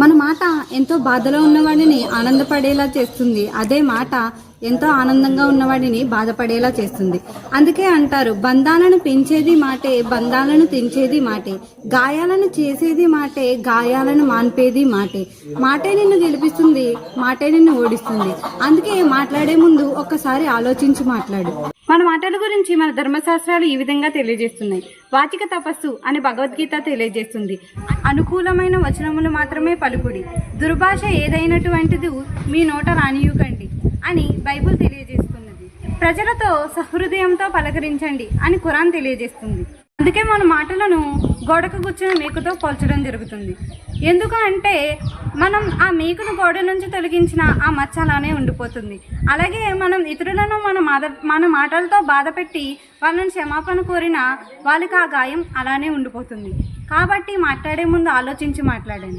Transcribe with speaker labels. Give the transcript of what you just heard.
Speaker 1: మన మాట ఎంతో బాధలో ఉన్నవాడిని ఆనందపడేలా చేస్తుంది. అదే మాట ఎంతో ఆనందంగా ఉన్నవాడిని బాధపడేలా చేస్తుంది. అందుకే అంటారు బంధాలను పెంచేది మాటే బంధాలను తెంచేది మాటే గాయాలను చేసేది మాటే గాయాలను మాన్పేది మాటే. మాటే నిన్ను గెలిపిస్తుంది మాటే నిన్ను ఓడిస్తుంది. అందుకే మాట్లాడే ముందు ఒక్కసారి ఆలోచించి మాట్లాడు. మన మాటల గురించి మన ధర్మశాస్త్రాలు ఈ విధంగా తెలియజేస్తున్నాయి. వాచిక తపస్సు అని భగవద్గీత తెలియజేస్తుంది. అనుకూలమైన వచనములు మాత్రమే పలుకుడి. దుర్భాష ఏదైనటువంటిది మీ నోట రానియుకండి. అని బైబుల్ తెలియజేస్తున్నది. ప్రజలతో సహృదయంతో పలకరించండి అని ఖురాన్ తెలియజేస్తుంది. అందుకే మన మాటలను గోడకు కూర్చున్న మేకుతో పోల్చడం జరుగుతుంది. ఎందుకు అంటే మనం ఆ మేకును గోడ నుంచి తొలగించిన ఆ మచ్చ అలానే ఉండిపోతుంది. అలాగే మనం ఇతరులను మన మాద మన మాటలతో బాధపెట్టి వాళ్ళని క్షమాపణ కోరిన వాళ్ళకి ఆ గాయం అలానే ఉండిపోతుంది. కాబట్టి మాట్లాడే ముందు ఆలోచించి మాట్లాడండి.